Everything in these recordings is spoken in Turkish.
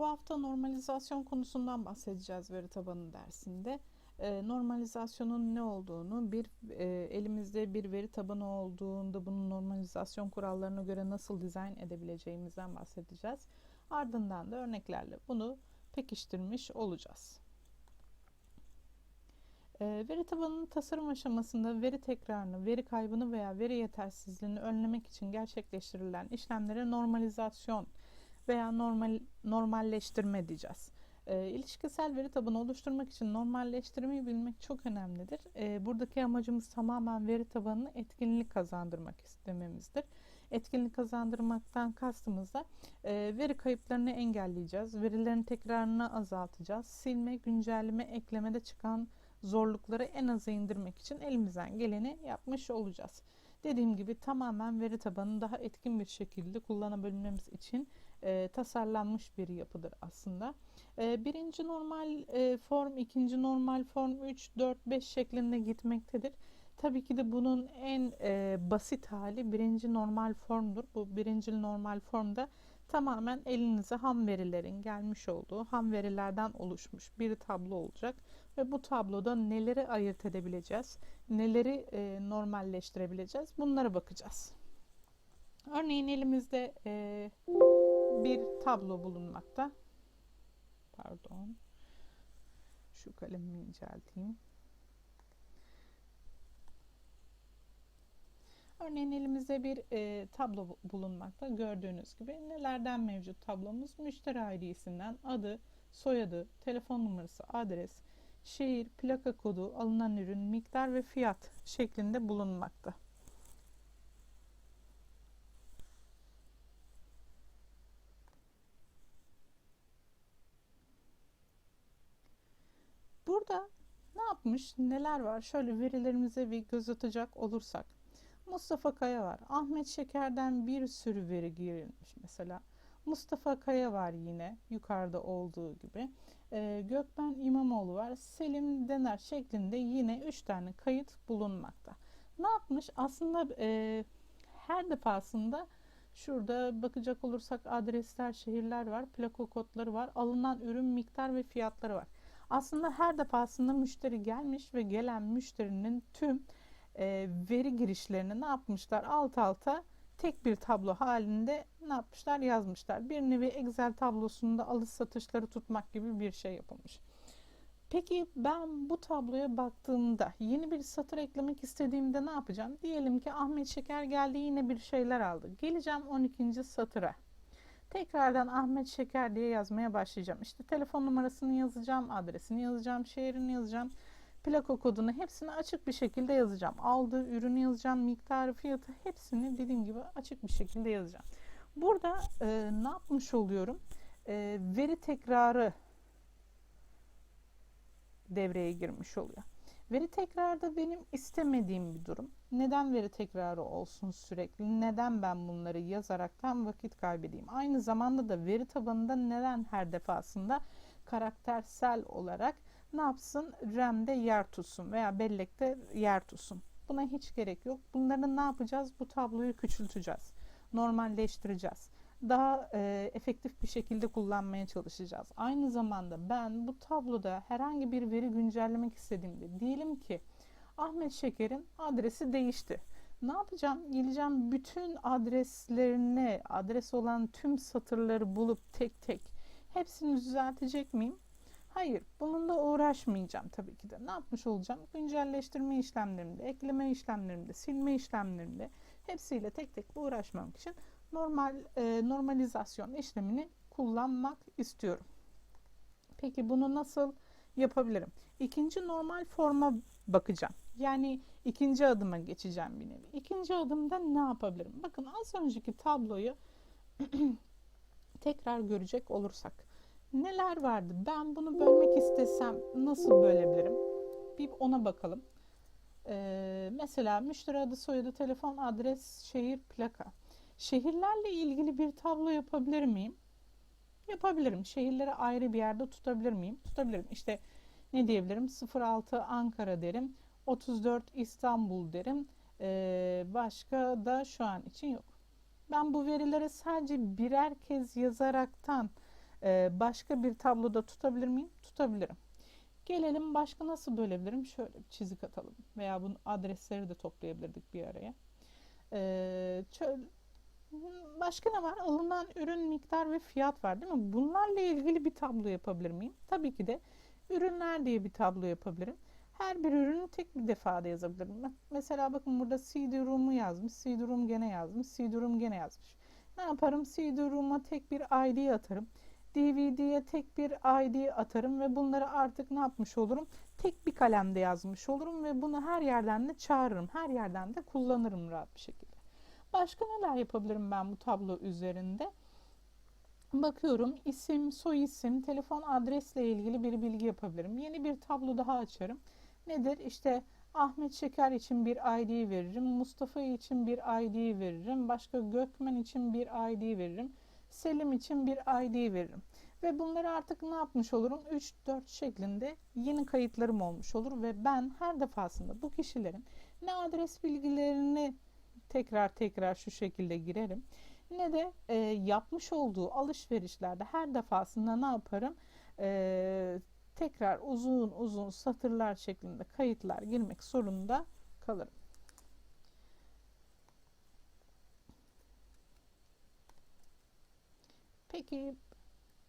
Bu hafta normalizasyon konusundan bahsedeceğiz veri tabanı dersinde. E, normalizasyonun ne olduğunu, bir e, elimizde bir veri tabanı olduğunda bunun normalizasyon kurallarına göre nasıl dizayn edebileceğimizden bahsedeceğiz. Ardından da örneklerle bunu pekiştirmiş olacağız. E, veri tabanının tasarım aşamasında veri tekrarını, veri kaybını veya veri yetersizliğini önlemek için gerçekleştirilen işlemlere normalizasyon veya normal normalleştirme diyeceğiz. E, ilişkisel veri tabanı oluşturmak için normalleştirmeyi bilmek çok önemlidir. E, buradaki amacımız tamamen veri tabanını etkinlik kazandırmak istememizdir. Etkinlik kazandırmaktan kastımız da e, veri kayıplarını engelleyeceğiz, verilerin tekrarını azaltacağız, silme, güncelleme, eklemede çıkan zorlukları en aza indirmek için elimizden geleni yapmış olacağız. Dediğim gibi tamamen veri tabanını daha etkin bir şekilde kullanabilmemiz için e, tasarlanmış bir yapıdır aslında. E, birinci normal e, form, ikinci normal form 3, 4, 5 şeklinde gitmektedir. Tabii ki de bunun en e, basit hali birinci normal formdur. Bu birinci normal formda tamamen elinize ham verilerin gelmiş olduğu ham verilerden oluşmuş bir tablo olacak ve bu tabloda neleri ayırt edebileceğiz, neleri e, normalleştirebileceğiz bunlara bakacağız. Örneğin elimizde e, bir tablo bulunmakta. Pardon. Şu kalemimi incelteyim. Örneğin elimizde bir e, tablo bulunmakta. Gördüğünüz gibi nelerden mevcut tablomuz? Müşteri ID'sinden adı, soyadı, telefon numarası, adres, şehir, plaka kodu, alınan ürün, miktar ve fiyat şeklinde bulunmakta. Burada ne yapmış, neler var? Şöyle verilerimize bir göz atacak olursak. Mustafa Kaya var. Ahmet Şeker'den bir sürü veri girilmiş mesela. Mustafa Kaya var yine yukarıda olduğu gibi. E, Gökmen İmamoğlu var. Selim Dener şeklinde yine 3 tane kayıt bulunmakta. Ne yapmış? Aslında e, her defasında şurada bakacak olursak adresler, şehirler var, plaka kodları var, alınan ürün miktar ve fiyatları var. Aslında her defasında müşteri gelmiş ve gelen müşterinin tüm e, veri girişlerini ne yapmışlar? Alt alta tek bir tablo halinde ne yapmışlar? Yazmışlar. Bir nevi Excel tablosunda alış satışları tutmak gibi bir şey yapılmış. Peki ben bu tabloya baktığımda yeni bir satır eklemek istediğimde ne yapacağım? Diyelim ki Ahmet Şeker geldi yine bir şeyler aldı. Geleceğim 12. satıra. Tekrardan Ahmet Şeker diye yazmaya başlayacağım. İşte telefon numarasını yazacağım, adresini yazacağım, şehrini yazacağım plaka kodunu hepsini açık bir şekilde yazacağım. Aldığı ürünü yazacağım, miktarı, fiyatı hepsini dediğim gibi açık bir şekilde yazacağım. Burada e, ne yapmış oluyorum? E, veri tekrarı devreye girmiş oluyor. Veri tekrarda benim istemediğim bir durum. Neden veri tekrarı olsun sürekli? Neden ben bunları yazaraktan vakit kaybedeyim? Aynı zamanda da veri tabanında neden her defasında karaktersel olarak ne yapsın? RAM'de yer tutsun veya bellekte yer tutsun. Buna hiç gerek yok. Bunları ne yapacağız? Bu tabloyu küçülteceğiz. Normalleştireceğiz. Daha e, efektif bir şekilde kullanmaya çalışacağız. Aynı zamanda ben bu tabloda herhangi bir veri güncellemek istediğimde diyelim ki Ahmet Şeker'in adresi değişti. Ne yapacağım? Geleceğim bütün adreslerini, adres olan tüm satırları bulup tek tek hepsini düzeltecek miyim? Hayır, bununla uğraşmayacağım tabii ki de. Ne yapmış olacağım? Güncelleştirme işlemlerimde, ekleme işlemlerimde, silme işlemlerimde hepsiyle tek tek uğraşmamak için normal e, normalizasyon işlemini kullanmak istiyorum. Peki bunu nasıl yapabilirim? İkinci normal forma bakacağım. Yani ikinci adıma geçeceğim bir nevi. İkinci adımda ne yapabilirim? Bakın az önceki tabloyu tekrar görecek olursak neler vardı? Ben bunu bölmek istesem nasıl bölebilirim? Bir ona bakalım. Ee, mesela müşteri adı, soyadı, telefon, adres, şehir, plaka. Şehirlerle ilgili bir tablo yapabilir miyim? Yapabilirim. Şehirleri ayrı bir yerde tutabilir miyim? Tutabilirim. İşte ne diyebilirim? 06 Ankara derim. 34 İstanbul derim. Ee, başka da şu an için yok. Ben bu verilere sadece birer kez yazaraktan Ee, başka bir tabloda tutabilir miyim? Tutabilirim. Gelelim başka nasıl bölebilirim? Şöyle bir çizik atalım. Veya bunun adresleri de toplayabilirdik bir araya. Ee, başka ne var? Alınan ürün miktar ve fiyat var değil mi? Bunlarla ilgili bir tablo yapabilir miyim? Tabii ki de ürünler diye bir tablo yapabilirim. Her bir ürünü tek bir defada yazabilirim. Mesela bakın burada CD-ROM'u yazmış. CD-ROM gene yazmış. CD-ROM gene yazmış. Ne yaparım? CD-ROM'a tek bir ID atarım. DVD'ye tek bir ID atarım ve bunları artık ne yapmış olurum? Tek bir kalemde yazmış olurum ve bunu her yerden de çağırırım. Her yerden de kullanırım rahat bir şekilde. Başka neler yapabilirim ben bu tablo üzerinde? Bakıyorum isim, soy isim, telefon adresle ilgili bir bilgi yapabilirim. Yeni bir tablo daha açarım. Nedir? İşte Ahmet Şeker için bir ID veririm. Mustafa için bir ID veririm. Başka Gökmen için bir ID veririm. Selim için bir ID veririm. Ve bunları artık ne yapmış olurum? 3-4 şeklinde yeni kayıtlarım olmuş olur ve ben her defasında bu kişilerin ne adres bilgilerini tekrar tekrar şu şekilde girerim ne de e, yapmış olduğu alışverişlerde her defasında ne yaparım? E, tekrar uzun uzun satırlar şeklinde kayıtlar girmek zorunda kalırım. Peki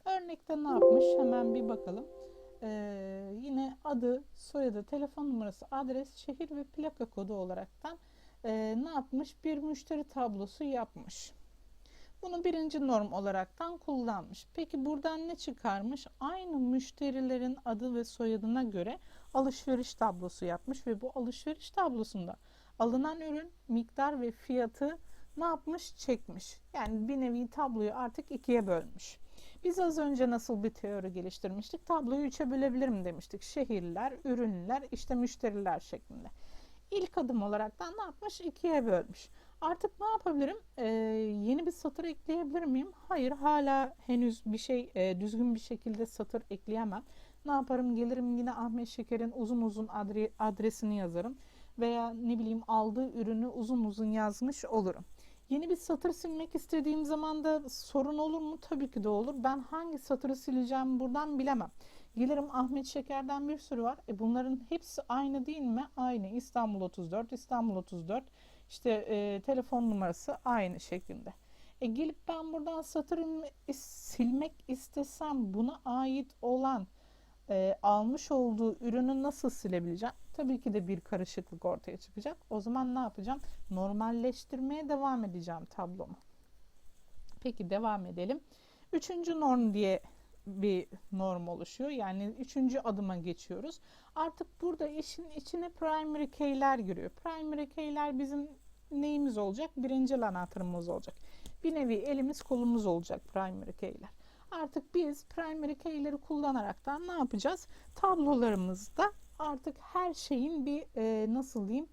örnekte ne yapmış? Hemen bir bakalım. Ee, yine adı, soyadı, telefon numarası, adres, şehir ve plaka kodu olaraktan e, ne yapmış? Bir müşteri tablosu yapmış. Bunu birinci norm olaraktan kullanmış. Peki buradan ne çıkarmış? Aynı müşterilerin adı ve soyadına göre alışveriş tablosu yapmış ve bu alışveriş tablosunda alınan ürün, miktar ve fiyatı ne yapmış? Çekmiş. Yani bir nevi tabloyu artık ikiye bölmüş. Biz az önce nasıl bir teori geliştirmiştik? Tabloyu üçe bölebilirim demiştik. Şehirler, ürünler, işte müşteriler şeklinde. İlk adım olaraktan ne yapmış? İkiye bölmüş. Artık ne yapabilirim? Ee, yeni bir satır ekleyebilir miyim? Hayır, hala henüz bir şey e, düzgün bir şekilde satır ekleyemem. Ne yaparım? Gelirim yine Ahmet Şeker'in uzun uzun adre, adresini yazarım veya ne bileyim aldığı ürünü uzun uzun yazmış olurum. Yeni bir satır silmek istediğim zaman da sorun olur mu? Tabii ki de olur. Ben hangi satırı sileceğim buradan bilemem. Gelirim Ahmet Şeker'den bir sürü var. E bunların hepsi aynı değil mi? Aynı. İstanbul 34, İstanbul 34. İşte e, telefon numarası aynı şeklinde. E gelip ben buradan satırımı silmek istesem buna ait olan e, almış olduğu ürünü nasıl silebileceğim? Tabii ki de bir karışıklık ortaya çıkacak. O zaman ne yapacağım? Normalleştirmeye devam edeceğim tablomu. Peki devam edelim. Üçüncü norm diye bir norm oluşuyor. Yani üçüncü adıma geçiyoruz. Artık burada işin içine primary key'ler giriyor. Primary key'ler bizim neyimiz olacak? Birinci anahtarımız olacak. Bir nevi elimiz kolumuz olacak primary key'ler. Artık biz primary key'leri kullanaraktan ne yapacağız? Tablolarımızda artık her şeyin bir e, nasıl diyeyim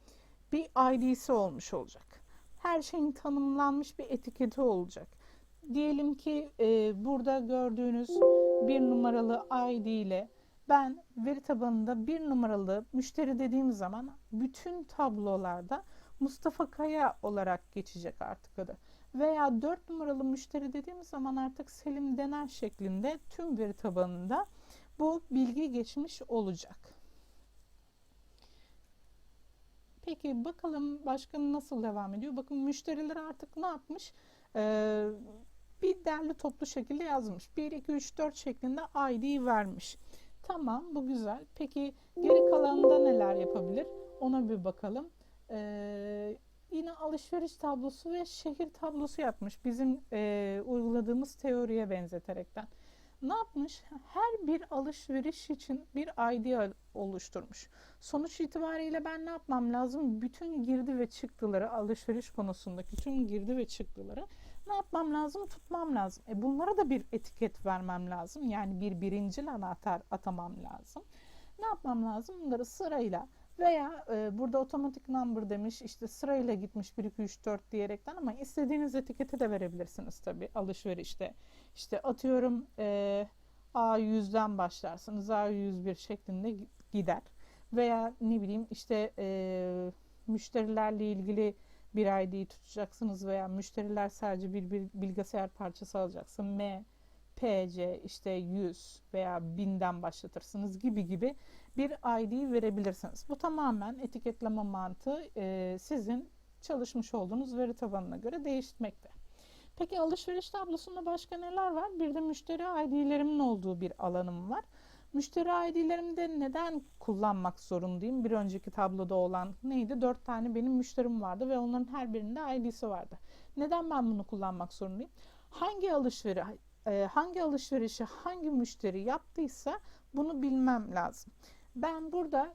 bir ID'si olmuş olacak. Her şeyin tanımlanmış bir etiketi olacak. Diyelim ki e, burada gördüğünüz bir numaralı ID ile ben veri tabanında bir numaralı müşteri dediğim zaman bütün tablolarda Mustafa Kaya olarak geçecek artık adı. Veya 4 numaralı müşteri dediğim zaman artık Selim Dener şeklinde tüm veri tabanında bu bilgi geçmiş olacak. Peki bakalım başka nasıl devam ediyor? Bakın müşteriler artık ne yapmış? Ee, bir derli toplu şekilde yazmış. 1, 2, 3, 4 şeklinde ID vermiş. Tamam bu güzel. Peki geri kalanında neler yapabilir? Ona bir bakalım. Ee, yine alışveriş tablosu ve şehir tablosu yapmış. Bizim e, uyguladığımız teoriye benzeterekten. Ne yapmış? Her bir alışveriş için bir ID oluşturmuş. Sonuç itibariyle ben ne yapmam lazım? Bütün girdi ve çıktıları alışveriş konusundaki tüm girdi ve çıktıları ne yapmam lazım? Tutmam lazım. E bunlara da bir etiket vermem lazım. Yani bir birincil anahtar atamam lazım. Ne yapmam lazım? Bunları sırayla veya e, burada otomatik number demiş işte sırayla gitmiş 1 2 3 4 diyerekten ama istediğiniz etiketi de verebilirsiniz tabi alışverişte. İşte atıyorum e, A100'den başlarsınız A101 şeklinde gider. Veya ne bileyim işte e, müşterilerle ilgili bir ID'yi tutacaksınız veya müşteriler sadece bir, bir bilgisayar parçası alacaksın. M, PC işte 100 veya 1000'den başlatırsınız gibi gibi bir ID verebilirsiniz. Bu tamamen etiketleme mantığı e, sizin çalışmış olduğunuz veri tabanına göre değişmekte. Peki alışveriş tablosunda başka neler var? Bir de müşteri ID'lerimin olduğu bir alanım var. Müşteri ID'lerimde neden kullanmak zorundayım? Bir önceki tabloda olan neydi? Dört tane benim müşterim vardı ve onların her birinde ID'si vardı. Neden ben bunu kullanmak zorundayım? Hangi alışveriş e, hangi alışverişi hangi müşteri yaptıysa bunu bilmem lazım. Ben burada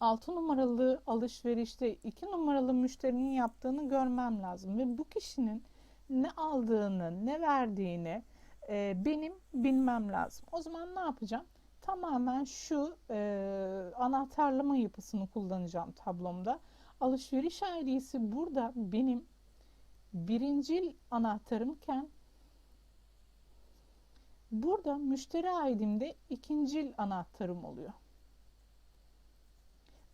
6 numaralı alışverişte 2 numaralı müşterinin yaptığını görmem lazım ve bu kişinin ne aldığını, ne verdiğini e, benim bilmem lazım. O zaman ne yapacağım? Tamamen şu e, anahtarlama yapısını kullanacağım tablomda. Alışveriş ID'si burada benim birincil anahtarımken burada müşteri ID'imde ikincil anahtarım oluyor.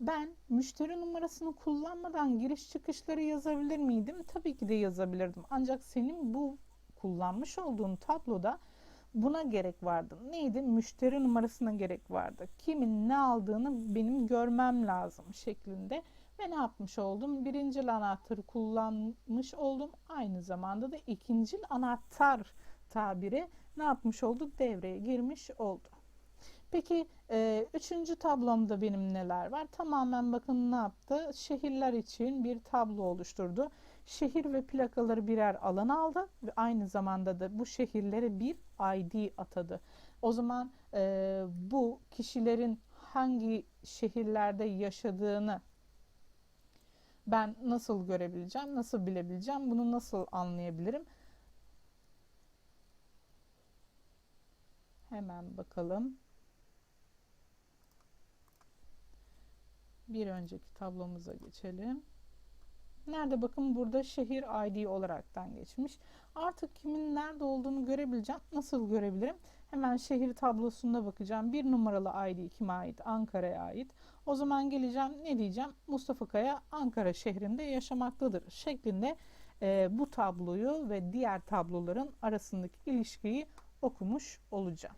Ben müşteri numarasını kullanmadan giriş çıkışları yazabilir miydim? Tabii ki de yazabilirdim. Ancak senin bu kullanmış olduğun tabloda buna gerek vardı. Neydi? Müşteri numarasına gerek vardı. Kimin ne aldığını benim görmem lazım şeklinde. Ve ne yapmış oldum? Birincil anahtarı kullanmış oldum. Aynı zamanda da ikincil anahtar tabiri ne yapmış oldu? Devreye girmiş oldu. Peki e, üçüncü tablomda benim neler var? Tamamen bakın ne yaptı? Şehirler için bir tablo oluşturdu. Şehir ve plakaları birer alan aldı ve aynı zamanda da bu şehirlere bir ID atadı. O zaman e, bu kişilerin hangi şehirlerde yaşadığını ben nasıl görebileceğim, nasıl bilebileceğim, bunu nasıl anlayabilirim? Hemen bakalım. Bir önceki tablomuza geçelim. Nerede bakın burada şehir ID olaraktan geçmiş. Artık kimin nerede olduğunu görebileceğim. Nasıl görebilirim? Hemen şehir tablosunda bakacağım. Bir numaralı ID kime ait? Ankara'ya ait. O zaman geleceğim ne diyeceğim? Mustafa Kaya Ankara şehrinde yaşamaktadır şeklinde e, bu tabloyu ve diğer tabloların arasındaki ilişkiyi okumuş olacağım.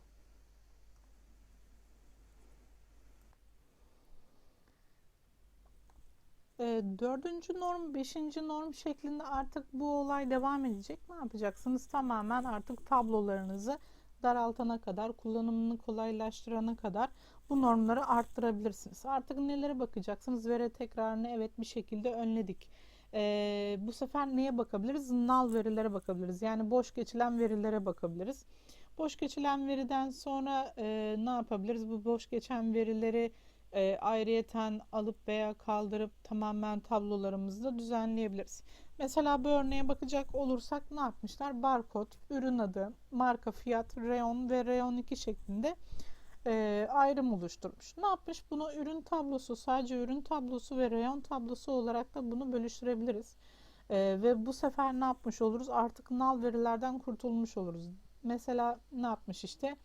E, dördüncü norm, beşinci norm şeklinde artık bu olay devam edecek. Ne yapacaksınız? Tamamen artık tablolarınızı daraltana kadar, kullanımını kolaylaştırana kadar bu normları arttırabilirsiniz. Artık nelere bakacaksınız? Veri tekrarını evet bir şekilde önledik. Ee, bu sefer neye bakabiliriz? Null verilere bakabiliriz. Yani boş geçilen verilere bakabiliriz. Boş geçilen veriden sonra e, ne yapabiliriz? Bu boş geçen verileri e, ayrıyeten alıp veya kaldırıp tamamen tablolarımızda düzenleyebiliriz. Mesela bu örneğe bakacak olursak ne yapmışlar? Barkod, ürün adı, marka, fiyat, reyon ve reyon 2 şeklinde e, ayrım oluşturmuş. Ne yapmış? Bunu ürün tablosu, sadece ürün tablosu ve reyon tablosu olarak da bunu bölüştürebiliriz. E, ve bu sefer ne yapmış oluruz? Artık nal verilerden kurtulmuş oluruz. Mesela ne yapmış işte?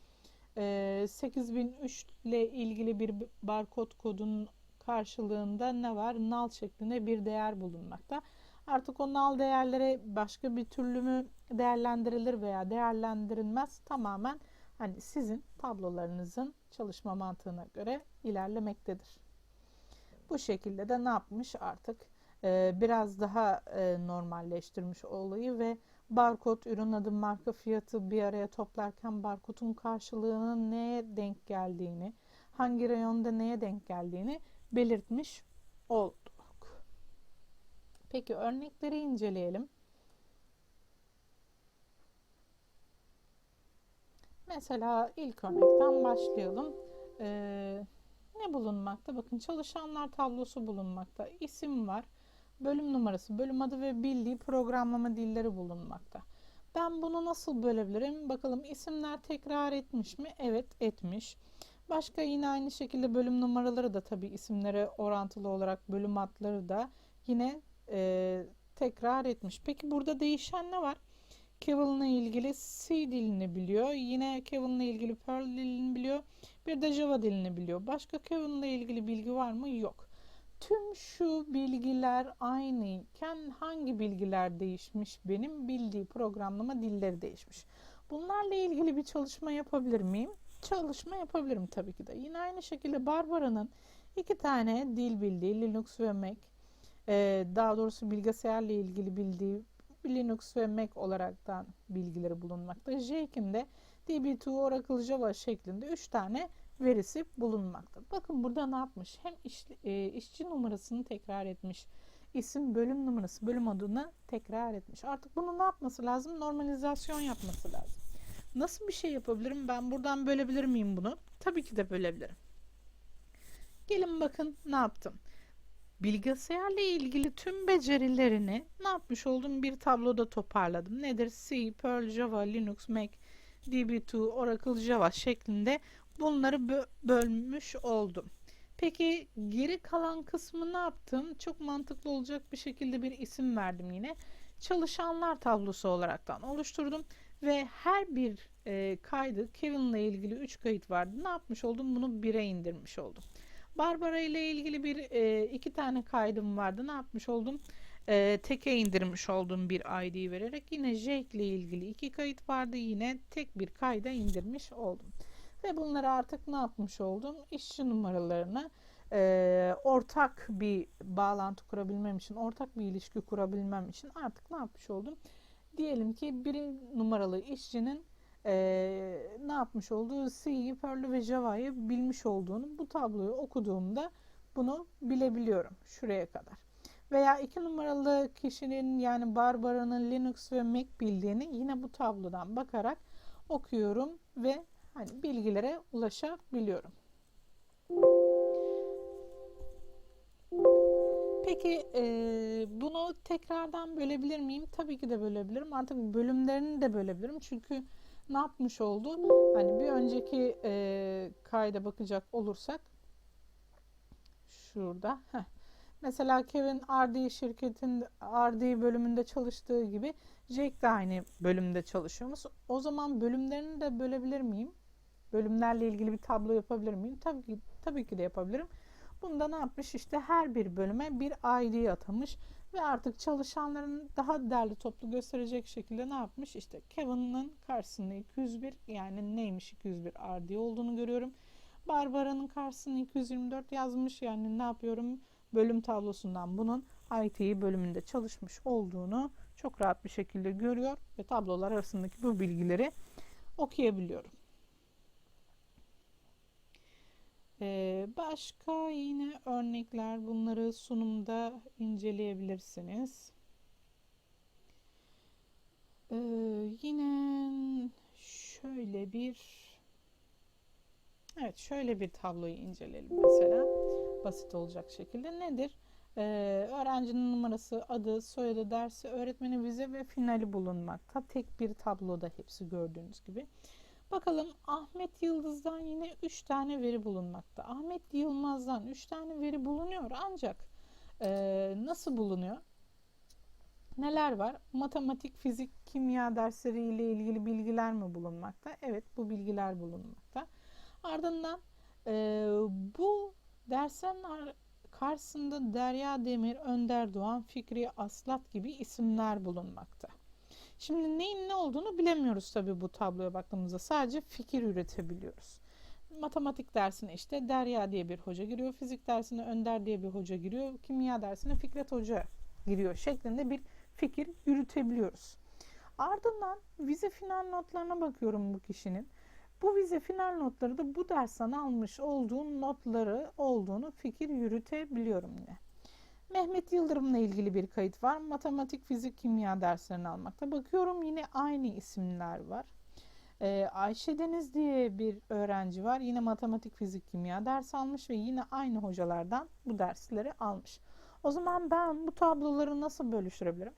8003 ee, ile ilgili bir barkod kodunun karşılığında ne var? Nal şeklinde bir değer bulunmakta. Artık o nal değerlere başka bir türlü mü değerlendirilir veya değerlendirilmez tamamen hani sizin tablolarınızın çalışma mantığına göre ilerlemektedir. Bu şekilde de ne yapmış artık ee, biraz daha e, normalleştirmiş olayı ve barkod, ürün adı, marka fiyatı bir araya toplarken barkodun karşılığının neye denk geldiğini, hangi reyonda neye denk geldiğini belirtmiş olduk. Peki örnekleri inceleyelim. Mesela ilk örnekten başlayalım. Ee, ne bulunmakta? Bakın çalışanlar tablosu bulunmakta. İsim var bölüm numarası, bölüm adı ve bildiği programlama dilleri bulunmakta. Ben bunu nasıl bölebilirim? Bakalım isimler tekrar etmiş mi? Evet etmiş. Başka yine aynı şekilde bölüm numaraları da tabii isimlere orantılı olarak bölüm adları da yine e, tekrar etmiş. Peki burada değişen ne var? Kevin'la ilgili C dilini biliyor. Yine Kevin'la ilgili Perl dilini biliyor. Bir de Java dilini biliyor. Başka Kevin'la ilgili bilgi var mı? Yok. Tüm şu bilgiler aynıyken hangi bilgiler değişmiş? Benim bildiği programlama dilleri değişmiş. Bunlarla ilgili bir çalışma yapabilir miyim? Çalışma yapabilirim tabii ki de. Yine aynı şekilde Barbara'nın iki tane dil bildiği Linux ve Mac, e, daha doğrusu bilgisayarla ilgili bildiği Linux ve Mac olaraktan bilgileri bulunmakta. Jake'in de DB2 Oracle Java şeklinde 3 tane verisi bulunmakta. Bakın burada ne yapmış? Hem iş, e, işçi numarasını tekrar etmiş. isim bölüm numarası, bölüm adını tekrar etmiş. Artık bunu ne yapması lazım? Normalizasyon yapması lazım. Nasıl bir şey yapabilirim? Ben buradan bölebilir miyim bunu? Tabii ki de bölebilirim. Gelin bakın ne yaptım. Bilgisayarla ilgili tüm becerilerini ne yapmış oldum? Bir tabloda toparladım. Nedir? C, Perl, Java, Linux, Mac, DB2, Oracle, Java şeklinde bunları bö bölmüş oldum. Peki geri kalan kısmı ne yaptım? Çok mantıklı olacak bir şekilde bir isim verdim yine. Çalışanlar tablosu olaraktan oluşturdum ve her bir e, kaydı Kevin'le ilgili 3 kayıt vardı. Ne yapmış oldum? Bunu 1'e indirmiş oldum. Barbara ile ilgili bir e, iki tane kaydım vardı. Ne yapmış oldum? E, teke indirmiş oldum bir ID vererek. Yine Jake ile ilgili iki kayıt vardı. Yine tek bir kayda indirmiş oldum. Ve bunları artık ne yapmış oldum? İşçi numaralarını e, ortak bir bağlantı kurabilmem için, ortak bir ilişki kurabilmem için artık ne yapmış oldum? Diyelim ki bir numaralı işçinin e, ne yapmış olduğu C'yi, Perl'ü ve Java'yı bilmiş olduğunu bu tabloyu okuduğumda bunu bilebiliyorum şuraya kadar. Veya iki numaralı kişinin yani Barbara'nın Linux ve Mac bildiğini yine bu tablodan bakarak okuyorum ve hani bilgilere ulaşabiliyorum. Peki e, bunu tekrardan bölebilir miyim? Tabii ki de bölebilirim. Artık bölümlerini de bölebilirim. Çünkü ne yapmış oldu? Hani bir önceki e, kayda bakacak olursak şurada heh. mesela Kevin RD şirketin RD bölümünde çalıştığı gibi Jake de aynı bölümde çalışıyormuş. O zaman bölümlerini de bölebilir miyim? Bölümlerle ilgili bir tablo yapabilir miyim? Tabii ki, tabii ki de yapabilirim. Bunda ne yapmış? İşte her bir bölüme bir ID atamış ve artık çalışanların daha derli toplu gösterecek şekilde ne yapmış? İşte Kevin'ın karşısında 201 yani neymiş 201 RD olduğunu görüyorum. Barbara'nın karşısına 224 yazmış yani ne yapıyorum? Bölüm tablosundan bunun IT bölümünde çalışmış olduğunu çok rahat bir şekilde görüyor ve tablolar arasındaki bu bilgileri okuyabiliyorum. Ee, başka yine örnekler bunları sunumda inceleyebilirsiniz. Ee, yine şöyle bir evet şöyle bir tabloyu inceleyelim mesela basit olacak şekilde nedir? Ee, öğrencinin numarası, adı, soyadı, dersi, öğretmeni, vize ve finali bulunmakta. Tek bir tabloda hepsi gördüğünüz gibi. Bakalım Ahmet Yıldız'dan yine 3 tane veri bulunmakta. Ahmet Yılmaz'dan 3 tane veri bulunuyor ancak e, nasıl bulunuyor? Neler var? Matematik, fizik, kimya dersleri ile ilgili bilgiler mi bulunmakta? Evet bu bilgiler bulunmakta. Ardından e, bu derslerin karşısında Derya Demir, Önder Doğan, Fikri Aslat gibi isimler bulunmakta. Şimdi neyin ne olduğunu bilemiyoruz tabii bu tabloya baktığımızda. Sadece fikir üretebiliyoruz. Matematik dersine işte Derya diye bir hoca giriyor. Fizik dersine Önder diye bir hoca giriyor. Kimya dersine Fikret Hoca giriyor şeklinde bir fikir yürütebiliyoruz. Ardından vize final notlarına bakıyorum bu kişinin. Bu vize final notları da bu dersten almış olduğu notları olduğunu fikir yürütebiliyorum yine. Mehmet Yıldırım'la ilgili bir kayıt var. Matematik, fizik, kimya derslerini almakta. Bakıyorum yine aynı isimler var. Ee, Ayşe Deniz diye bir öğrenci var. Yine matematik, fizik, kimya ders almış ve yine aynı hocalardan bu dersleri almış. O zaman ben bu tabloları nasıl bölüştürebilirim?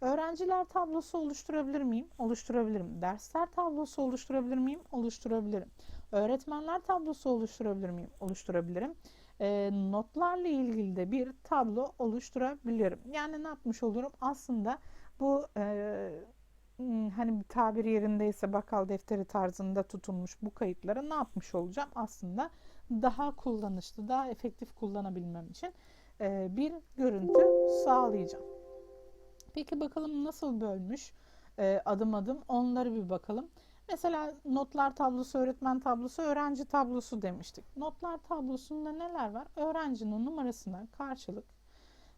Öğrenciler tablosu oluşturabilir miyim? Oluşturabilirim. Dersler tablosu oluşturabilir miyim? Oluşturabilirim. Öğretmenler tablosu oluşturabilir miyim? Oluşturabilirim e, notlarla ilgili de bir tablo oluşturabilirim. Yani ne yapmış olurum? Aslında bu e, hani bir tabir yerindeyse bakkal defteri tarzında tutulmuş bu kayıtları ne yapmış olacağım? Aslında daha kullanışlı, daha efektif kullanabilmem için e, bir görüntü sağlayacağım. Peki bakalım nasıl bölmüş e, adım adım onları bir bakalım. Mesela notlar tablosu, öğretmen tablosu, öğrenci tablosu demiştik. Notlar tablosunda neler var? Öğrencinin numarasına karşılık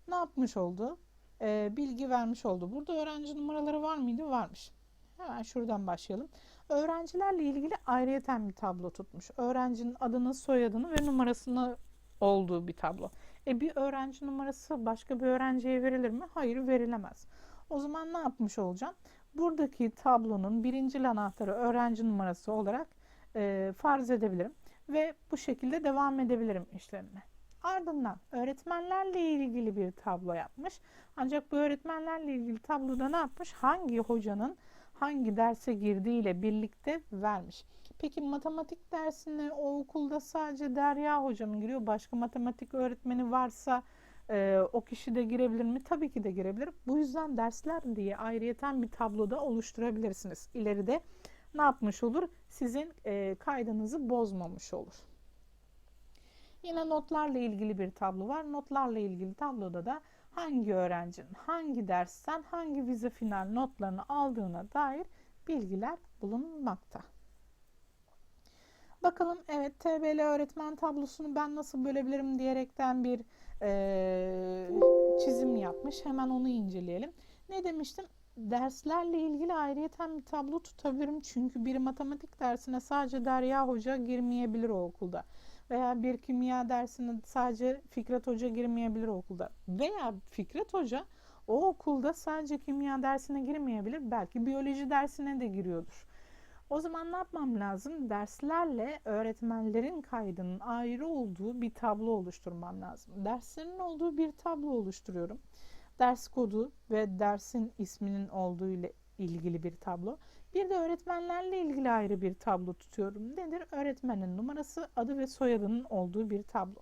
ne yapmış oldu? Ee, bilgi vermiş oldu. Burada öğrenci numaraları var mıydı? Varmış. Hemen şuradan başlayalım. Öğrencilerle ilgili ayrıyeten bir tablo tutmuş. Öğrencinin adını, soyadını ve numarasını olduğu bir tablo. E bir öğrenci numarası başka bir öğrenciye verilir mi? Hayır verilemez. O zaman ne yapmış olacağım? Buradaki tablonun birinci anahtarı öğrenci numarası olarak e, farz edebilirim. Ve bu şekilde devam edebilirim işlemine. Ardından öğretmenlerle ilgili bir tablo yapmış. Ancak bu öğretmenlerle ilgili tabloda ne yapmış? Hangi hocanın hangi derse girdiğiyle birlikte vermiş. Peki matematik dersine o okulda sadece Derya Hoca mı giriyor? Başka matematik öğretmeni varsa e, o kişi de girebilir mi? Tabii ki de girebilir. Bu yüzden dersler diye ayrıyeten bir tabloda oluşturabilirsiniz. İleride ne yapmış olur? Sizin e, kaydınızı bozmamış olur. Yine notlarla ilgili bir tablo var. Notlarla ilgili tabloda da hangi öğrencinin hangi dersten hangi vize final notlarını aldığına dair bilgiler bulunmakta. Bakalım evet TBL öğretmen tablosunu ben nasıl bölebilirim diyerekten bir e, çizim yapmış. Hemen onu inceleyelim. Ne demiştim? Derslerle ilgili ayrıyeten bir tablo tutabilirim. Çünkü bir matematik dersine sadece Derya Hoca girmeyebilir o okulda. Veya bir kimya dersine sadece Fikret Hoca girmeyebilir o okulda. Veya Fikret Hoca o okulda sadece kimya dersine girmeyebilir. Belki biyoloji dersine de giriyordur. O zaman ne yapmam lazım? Derslerle öğretmenlerin kaydının ayrı olduğu bir tablo oluşturmam lazım. Derslerin olduğu bir tablo oluşturuyorum. Ders kodu ve dersin isminin olduğu ile ilgili bir tablo. Bir de öğretmenlerle ilgili ayrı bir tablo tutuyorum. Nedir? Öğretmenin numarası, adı ve soyadının olduğu bir tablo.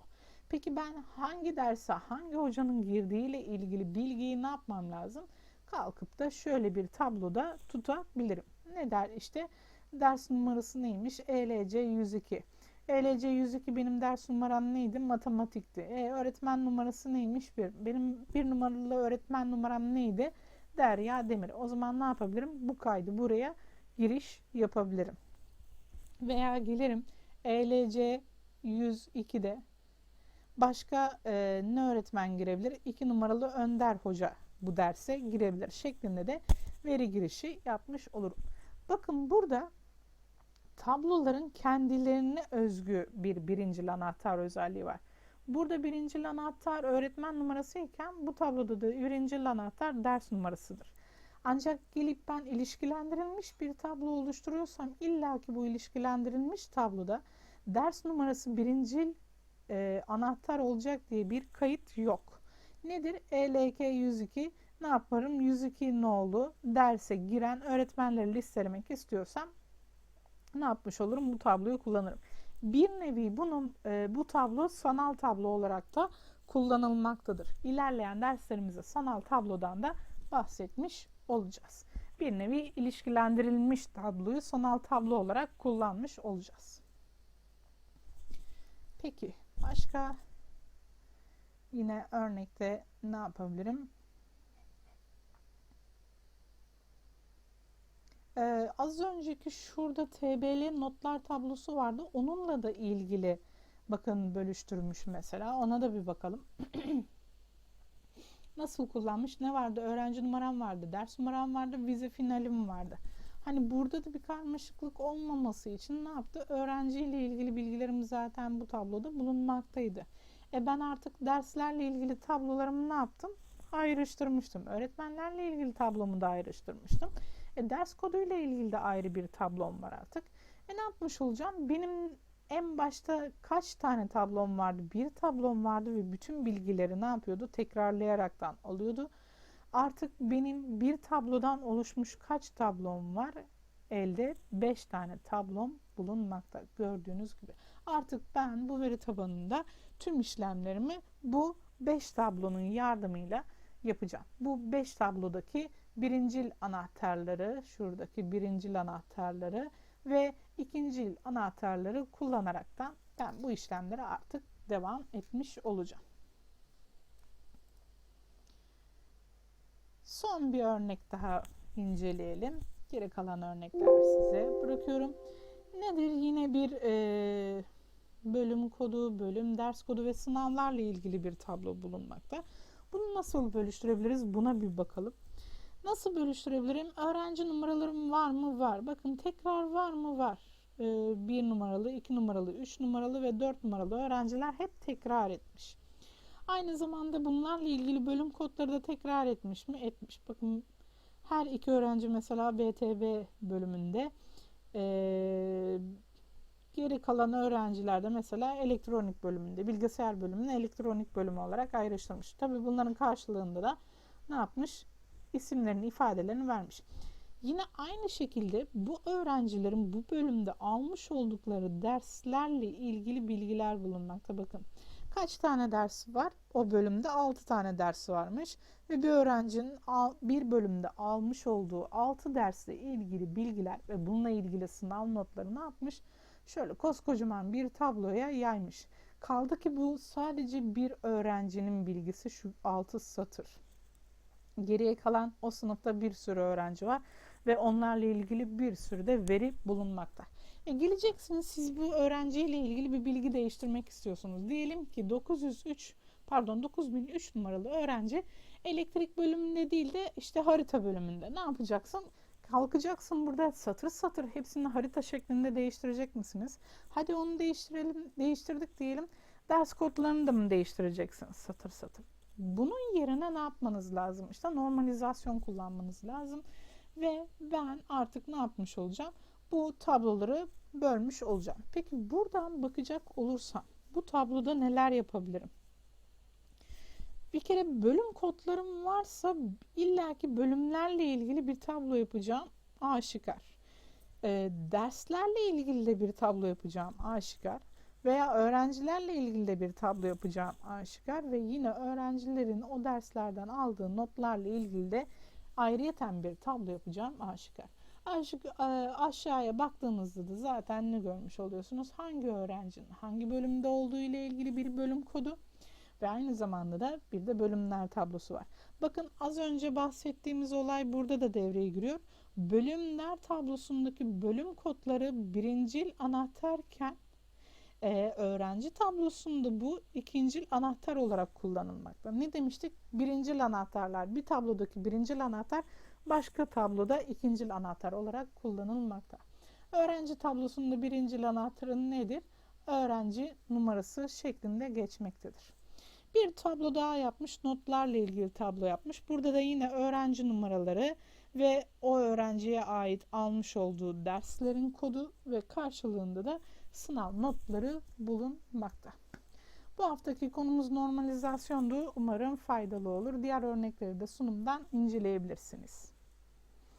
Peki ben hangi derse hangi hocanın girdiğiyle ilgili bilgiyi ne yapmam lazım? Kalkıp da şöyle bir tabloda tutabilirim. Ne der işte? Ders numarası neymiş? ELC 102. ELC 102 benim ders numaram neydi? Matematikti. E, öğretmen numarası neymiş? Bir. Benim bir numaralı öğretmen numaram neydi? Derya Demir. O zaman ne yapabilirim? Bu kaydı buraya giriş yapabilirim. Veya gelirim ELC 102'de başka e, ne öğretmen girebilir? 2 numaralı Önder Hoca bu derse girebilir şeklinde de veri girişi yapmış olurum. Bakın burada tabloların kendilerine özgü bir birinci anahtar özelliği var. Burada birinci anahtar öğretmen numarası iken bu tabloda da birinci anahtar ders numarasıdır. Ancak gelip ben ilişkilendirilmiş bir tablo oluşturuyorsam illaki bu ilişkilendirilmiş tabloda ders numarası birincil e, anahtar olacak diye bir kayıt yok. Nedir? ELK 102 ne yaparım? 102 nolu derse giren öğretmenleri listelemek istiyorsam ne yapmış olurum? Bu tabloyu kullanırım. Bir nevi bunun e, bu tablo sanal tablo olarak da kullanılmaktadır. İlerleyen derslerimizde sanal tablodan da bahsetmiş olacağız. Bir nevi ilişkilendirilmiş tabloyu sanal tablo olarak kullanmış olacağız. Peki başka yine örnekte ne yapabilirim? Ee, az önceki şurada TBL notlar tablosu vardı. Onunla da ilgili bakın bölüştürmüş mesela. Ona da bir bakalım. Nasıl kullanmış? Ne vardı? Öğrenci numaram vardı, ders numaram vardı, vize finalim vardı. Hani burada da bir karmaşıklık olmaması için ne yaptı? Öğrenciyle ilgili bilgilerim zaten bu tabloda bulunmaktaydı. E ben artık derslerle ilgili tablolarımı ne yaptım? Ayrıştırmıştım. Öğretmenlerle ilgili tablomu da ayrıştırmıştım. E, ders koduyla ilgili de ayrı bir tablom var artık. E ne yapmış olacağım? Benim en başta kaç tane tablom vardı? Bir tablom vardı ve bütün bilgileri ne yapıyordu? Tekrarlayaraktan alıyordu. Artık benim bir tablodan oluşmuş kaç tablom var? Elde 5 tane tablom bulunmakta gördüğünüz gibi. Artık ben bu veri tabanında tüm işlemlerimi bu 5 tablonun yardımıyla yapacağım. Bu 5 tablodaki birincil anahtarları, şuradaki birincil anahtarları ve ikincil anahtarları kullanaraktan ben bu işlemlere artık devam etmiş olacağım. Son bir örnek daha inceleyelim. Geri kalan örnekler size bırakıyorum. Nedir? Yine bir e, bölüm kodu, bölüm ders kodu ve sınavlarla ilgili bir tablo bulunmakta. Bunu nasıl bölüştürebiliriz? Buna bir bakalım. Nasıl bölüştürebilirim? Öğrenci numaralarım var mı? Var. Bakın tekrar var mı? Var. Ee, 1 numaralı, 2 numaralı, 3 numaralı ve 4 numaralı öğrenciler hep tekrar etmiş. Aynı zamanda bunlarla ilgili bölüm kodları da tekrar etmiş mi? Etmiş. Bakın her iki öğrenci mesela BTB bölümünde ee, geri kalan öğrenciler de mesela elektronik bölümünde, bilgisayar bölümünü elektronik bölümü olarak ayrıştırmış. Tabii bunların karşılığında da ne yapmış? İsimlerini, ifadelerini vermiş. Yine aynı şekilde bu öğrencilerin bu bölümde almış oldukları derslerle ilgili bilgiler bulunmakta. Bakın kaç tane dersi var? O bölümde 6 tane dersi varmış ve bir öğrencinin bir bölümde almış olduğu 6 dersle ilgili bilgiler ve bununla ilgili sınav notları ne yapmış? Şöyle koskocaman bir tabloya yaymış. Kaldı ki bu sadece bir öğrencinin bilgisi şu 6 satır. Geriye kalan o sınıfta bir sürü öğrenci var ve onlarla ilgili bir sürü de veri bulunmakta. E geleceksiniz siz bu öğrenciyle ilgili bir bilgi değiştirmek istiyorsunuz. Diyelim ki 903 pardon 9003 numaralı öğrenci elektrik bölümünde değil de işte harita bölümünde. Ne yapacaksın? Kalkacaksın burada satır satır hepsini harita şeklinde değiştirecek misiniz? Hadi onu değiştirelim, değiştirdik diyelim. Ders kodlarını da mı değiştireceksin satır satır? Bunun yerine ne yapmanız lazım? İşte normalizasyon kullanmanız lazım. Ve ben artık ne yapmış olacağım? Bu tabloları bölmüş olacağım. Peki buradan bakacak olursam bu tabloda neler yapabilirim? Bir kere bölüm kodlarım varsa illaki bölümlerle ilgili bir tablo yapacağım aşikar. E, derslerle ilgili de bir tablo yapacağım aşikar veya öğrencilerle ilgili de bir tablo yapacağım aşikar ve yine öğrencilerin o derslerden aldığı notlarla ilgili de ayrıyeten bir tablo yapacağım aşikar. Aşık, e, aşağıya baktığınızda da zaten ne görmüş oluyorsunuz? Hangi öğrencinin hangi bölümde olduğu ile ilgili bir bölüm kodu ve aynı zamanda da bir de bölümler tablosu var. Bakın az önce bahsettiğimiz olay burada da devreye giriyor. Bölümler tablosundaki bölüm kodları birincil anahtarken e, öğrenci tablosunda bu ikincil anahtar olarak kullanılmakta. Ne demiştik? Birincil anahtarlar. Bir tablodaki birincil anahtar başka tabloda ikincil anahtar olarak kullanılmakta. Öğrenci tablosunda birincil anahtarın nedir? Öğrenci numarası şeklinde geçmektedir. Bir tablo daha yapmış, notlarla ilgili tablo yapmış. Burada da yine öğrenci numaraları ve o öğrenciye ait almış olduğu derslerin kodu ve karşılığında da sınav notları bulunmakta. Bu haftaki konumuz normalizasyondu. Umarım faydalı olur. Diğer örnekleri de sunumdan inceleyebilirsiniz.